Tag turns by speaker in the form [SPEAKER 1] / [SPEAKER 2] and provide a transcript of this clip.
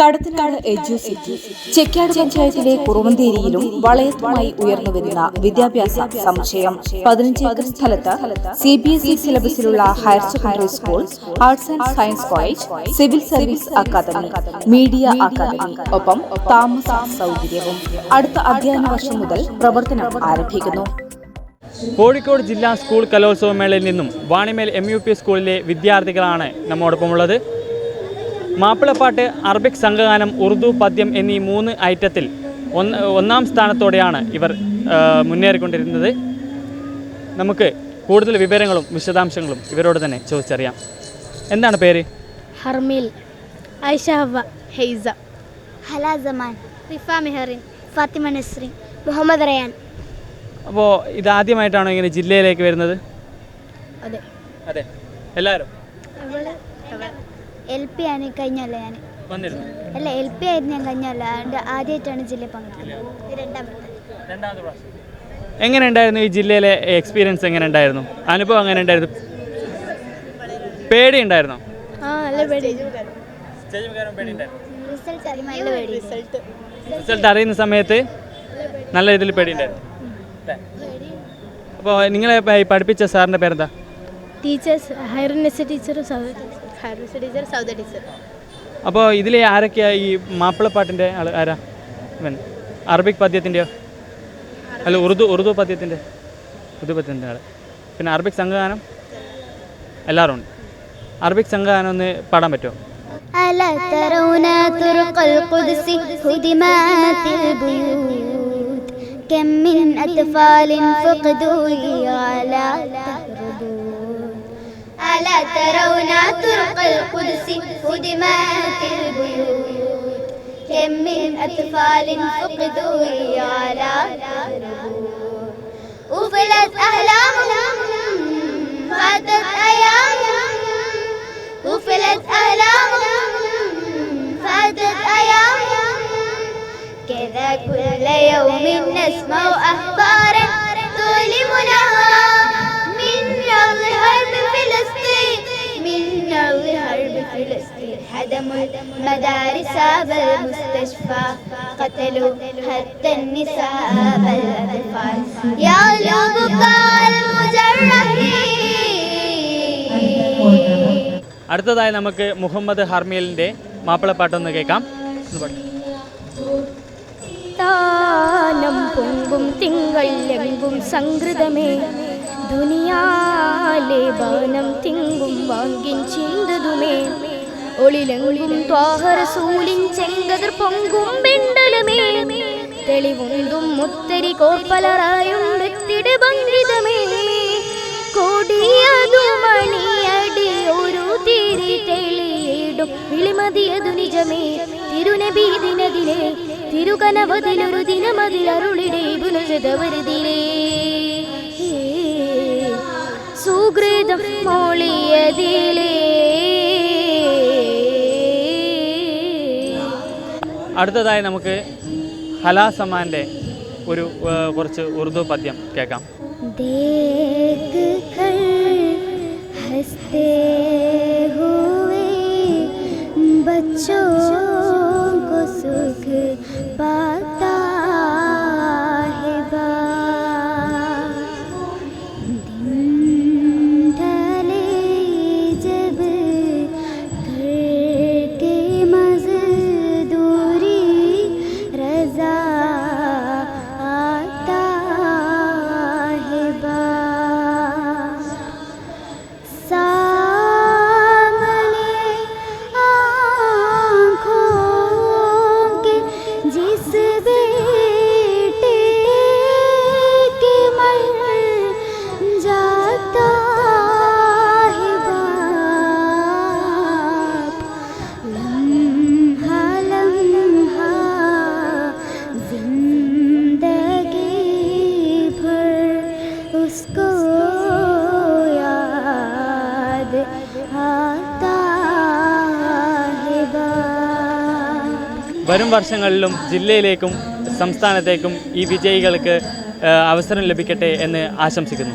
[SPEAKER 1] Kadathanad Educity Chekkad പഞ്ചായത്തിലെ കുറുവന്തേരിയിലും വളയത്തുമായി ഉയർന്നുവരുന്ന വിദ്യാഭ്യാസ സംശയം. പതിനഞ്ച് ഏക്കർ സ്ഥലത്ത് C B S E സിലബസിലുള്ള higher secondary school arts and science college civil service academy media academy ഒപ്പം താമസ സൗകര്യവും. അടുത്ത അധ്യയന വർഷം മുതൽ പ്രവർത്തനം ആരംഭിക്കുന്നു.
[SPEAKER 2] കോഴിക്കോട് ജില്ലാ സ്കൂൾ കലോത്സവ മേളയിൽ നിന്നും വാണിമേൽ എം യു പി സ്കൂളിലെ വിദ്യാർത്ഥികളാണ് നമ്മോടൊപ്പമുള്ളത്. മാപ്പിളപ്പാട്ട് അറബിക് സംഘഗാനം ഉറുദു പദ്യം എന്നീ മൂന്ന് ഐറ്റത്തിൽ ഒന്ന് ഒന്നാം സ്ഥാനത്തോടെയാണ് ഇവർ മുന്നേറിക്കൊണ്ടിരുന്നത്. നമുക്ക് കൂടുതൽ വിവരങ്ങളും വിശദാംശങ്ങളും ഇവരോട് തന്നെ ചോദിച്ചറിയാം. എന്താണ് പേര്?
[SPEAKER 3] ഹർമിൽ. ഐഷ ഹവ ഹെയ്സ.
[SPEAKER 4] ഹല ജമാൻ
[SPEAKER 3] റിഫ മെഹറിൻ.
[SPEAKER 4] ഫാത്തിമ നസ്രി മുഹമ്മദ് റയാൻ.
[SPEAKER 2] അപ്പോൾ ഇതാദ്യമായിട്ടാണോ ഇങ്ങനെ ജില്ലയിലേക്ക് വരുന്നത്?
[SPEAKER 3] അതെ.
[SPEAKER 2] അതെ. എല്ലാവരും?
[SPEAKER 4] എൽ പി ആണ് കഴിഞ്ഞല്ല ഞാൻ അല്ല എൽ പി ആയിരുന്നു ഞാൻ കഴിഞ്ഞല്ല ആദ്യമായിട്ടാണ് ജില്ലയിൽ പങ്കെടുക്കുന്നത് ഇത് രണ്ടാമത്തെ.
[SPEAKER 2] എങ്ങനെ ഉണ്ടായിരുന്നു ഈ ജില്ലയിലെ എക്സ്പീരിയൻസ് എങ്ങനെ ഉണ്ടായിരുന്നു? അനുഭവം എങ്ങനെ ഉണ്ടായിരുന്നു? പേടി ഉണ്ടായിരുന്നോ?
[SPEAKER 3] ആ നല്ല പേടി.
[SPEAKER 4] റിസൾട്ട് അറിയുമ്പോൾ നല്ല പേടി.
[SPEAKER 2] റിസൾട്ട് അറിയുന്ന സമയത്ത് നല്ല രീതിയിൽ പേടി ഉണ്ടായിരുന്നു. അപ്പോൾ നിങ്ങളെ പഠിപ്പിച്ച സാറിന്റെ പേരെന്താ?
[SPEAKER 3] ടീച്ചേഴ്സ് ഹൈറനസ് ടീച്ചറും സൗദ ഹൈറനസ് ടീച്ചർ സൗദ ടീച്ചർ
[SPEAKER 2] അപ്പോൾ ഇതിലെ ആരൊക്കെയാ ഈ മാപ്പിളപ്പാട്ടിൻ്റെ ആൾ ആരാ ഇവൻ അറബിക് പദ്യത്തിൻ്റെയോ അല്ല ഉറുദു ഉറുദു പദ്യത്തിൻ്റെ ഉറുദു പദ്യത്തിൻ്റെ ആൾ പിന്നെ അറബിക് സംഘഗാനം എല്ലാവരും ഉണ്ട് അറബിക് സംഘഗാനം ഒന്ന് പാടാൻ പറ്റുമോ
[SPEAKER 4] ألا ترون طرق القدس هدمات البيوت كم من أطفال فقدوا على تهربون ألا ترون طرق القدس هدمات البيوت. كم من أطفال فقدوا على وفلت أحلامهم فاتت أيامهم. وفلت أحلامهم فاتت أيامهم. كذا كل يوم نسمع أخبارا فلسطين هدموا المدارس بالمستشفى قتلوا حتى النساء بالأطفال يا بكاء المجرحين
[SPEAKER 2] അടുത്തതായി നമുക്ക് മുഹമ്മദ് ഹർമീലിൻ്റെ മാപ്പിളപ്പാട്ടൊന്ന് കേൾക്കാം ഒന്ന് പാട്.
[SPEAKER 3] താനം പൊങ്കും തിങ്കൾ എങ്കും സംഗൃതമേ ദുനിയാലെ ബാനം തിങ്കും വാങ്ങിൻ ചിന്തതുമേ. ഒളിലെങ്കും ത്വാഹരസൂലിൻ ചെങ്കതിർ പൊങ്കും മുത്തരി കോപ്പലറായും ഭംഗിതമേ കൊടിയതു മണിയടി ഒരു തിരി തെളിയിടും വിളിമതിയതു നിജമേ. തിരുനബി തിരുകനവതിലൊരു മോളിയതിലേ.
[SPEAKER 2] അടുത്തതായി നമുക്ക് ഹലാ സമാന്റെ ഒരു കുറച്ച് ഉറുദു പദ്യം കേൾക്കാം. വരും വർഷങ്ങളിലും ജില്ലയിലേക്കും സംസ്ഥാനത്തേക്കും ഈ വിജയികൾക്ക് അവസരം ലഭിക്കട്ടെ എന്ന് ആശംസിക്കുന്നു.